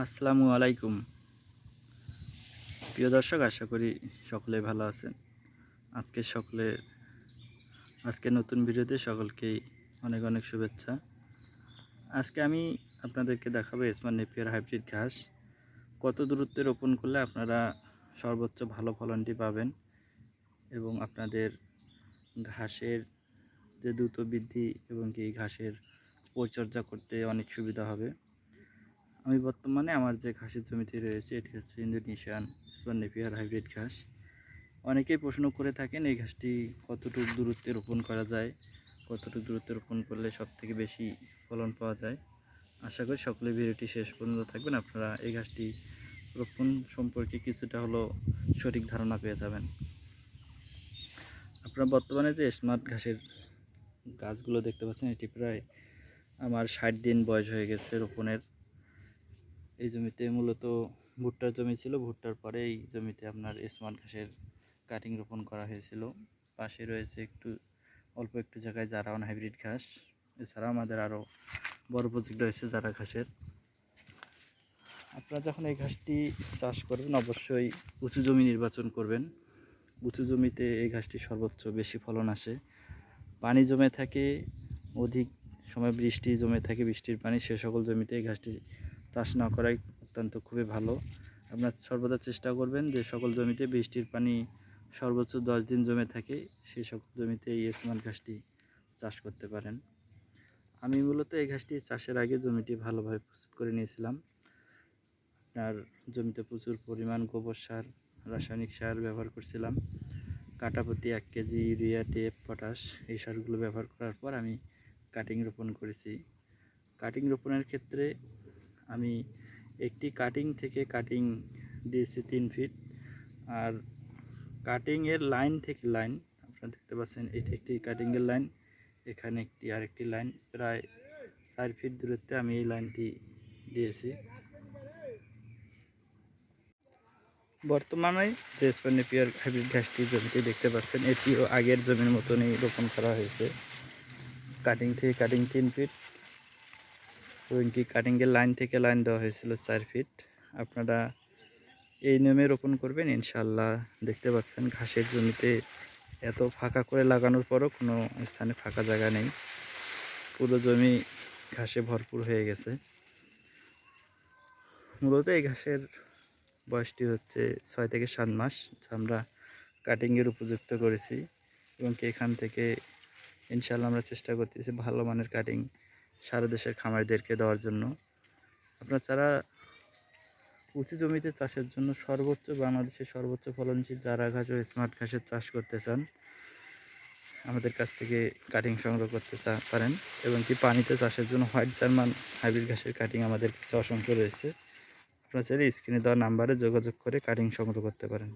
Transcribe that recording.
আসসালামু আলাইকুম। প্রিয় দর্শক, আশা করি সকলে ভালো আছেন। আজকে সকলে, আজকে নতুন ভিডিওতে সকলকেই অনেক অনেক শুভেচ্ছা। আজকে আমি আপনাদেরকে দেখাবো স্মার্ট নেপিয়ার হাইব্রিড ঘাস। কত দূরত্বে রোপণ করলে আপনারা সর্বোচ্চ ভালো ফলনটি পাবেন এবং আপনাদের ঘাসের যে দ্রুত বৃদ্ধি এবং কি ঘাসের পরিচর্যা করতে অনেক সুবিধা হবে। আমি বর্তমানে আমার যে ঘাসের জমিতে রয়েছে, এটি হচ্ছে ইন্দোনেশিয়ান নেপিয়ার হাইব্রিড ঘাস। অনেকেই প্রশ্ন করে থাকেন এই ঘাসটি কতটুকু দূরত্বে রোপণ করা যায়, কতটুকু দূরত্বে রোপণ করলে সব থেকে বেশি ফলন পাওয়া যায়। আশা করি সকলে ভিডিওটি শেষ পর্যন্ত থাকবেন, আপনারা এই ঘাসটি রোপণ সম্পর্কে কিছুটা হলো সঠিক ধারণা পেয়ে যাবেন। আপনারা বর্তমানে যে স্মার্ট ঘাসের গাছগুলো দেখতে পাচ্ছেন, এটি প্রায় আমার ষাট দিন বয়স হয়ে গেছে রোপণের। এই জমিতে মূলত ভুট্টার জমি ছিল। ভুট্টার পরে এই জমিতে আপনার স্মার্ট ঘাসের কাটিং রোপণ করা হয়েছিল। পাশে রয়েছে একটু, অল্প একটু জায়গায় যারা জারাওয়ান হাইব্রিড ঘাস। এছাড়াও আমাদের আরও বড় প্রজেক্ট রয়েছে জারা ঘাসের। আপনারা যখন এই ঘাসটি চাষ করবেন, অবশ্যই উঁচু জমি নির্বাচন করবেন। উঁচু জমিতে এই ঘাসটি সর্বোচ্চ বেশি ফলন আসে। পানি জমে থাকে, অধিক সময় বৃষ্টি জমে থাকে, বৃষ্টির পানি সে সকল জমিতে এই ঘাসটি চাষ না করাই অত্যন্ত খুবই ভালো। আপনার সর্বদা চেষ্টা করবেন যে সকল জমিতে বৃষ্টির পানি সর্বোচ্চ দশ দিন জমে থাকে, সেই সকল জমিতে এই স্মার্ট ঘাসটি চাষ করতে পারেন। আমি মূলত এই ঘাসটি চাষের আগে জমিটি ভালোভাবে প্রস্তুত করে নিয়েছিলাম। আপনার জমিতে প্রচুর পরিমাণ গোবর সার, রাসায়নিক সার ব্যবহার করছিলাম। কাটাপতি এক কেজি ইউরিয়া, টেপ, পটাশ এই সারগুলো ব্যবহার করার পর আমি কাটিং রোপণ করেছি। কাটিং রোপণের ক্ষেত্রে আমি একটি কাটিং থেকে কাটিং দিয়েছি তিন ফিট আর কাটিংয়ের লাইন থেকে লাইন আপনারা দেখতে পাচ্ছেন এটি একটি কাটিংয়ের লাইন এখানে একটি আরেকটি লাইন প্রায় চার ফিট দূরত্বে আমি এই লাইনটি দিয়েছি। বর্তমানে যে স্পেনিপিয়ার হাইব্রিড ঘাসটি জমিতে দেখতে পাচ্ছেন, এটিও আগের জমির মতনই রোপণ করা হয়েছে। কাটিং থেকে কাটিং তিন ফিট এবং কি কাটিংয়ের লাইন থেকে লাইন দেওয়া হয়েছিল চার ফিট আপনারা এই নিয়মে রোপণ করবেন ইনশাল্লাহ দেখতে পাচ্ছেন ঘাসের জমিতে এত ফাঁকা করে লাগানোর পরও কোনো স্থানে ফাঁকা জায়গা নেই। পুরো জমি ঘাসে ভরপুর হয়ে গেছে। মূলত এই ঘাসের বয়সটি হচ্ছে ছয় থেকে সাত মাস, যা আমরা কাটিংয়ের উপযুক্ত করেছি। এবং কি এখান থেকে ইনশাল্লাহ আমরা চেষ্টা করতেছি ভালো মানের কাটিং সারা দেশের খামারিদেরকে দেওয়ার জন্য। আপনারা যারা উঁচু জমিতে চাষের জন্য সর্বোচ্চ বাংলাদেশের সর্বোচ্চ ফলনশীল চারা ঘাস ও স্মার্ট ঘাসের চাষ করতে চান, আমাদের কাছ থেকে কাটিং সংগ্রহ করতে চা পারেন এবং কি পানিতে চাষের জন্য হোয়াইট জার্মান হাইব্রিড ঘাসের কাটিং আমাদের কাছে অসংখ্য রয়েছে। আপনারা স্ক্রিনে দেওয়া নাম্বারে যোগাযোগ করে কাটিং সংগ্রহ করতে পারেন।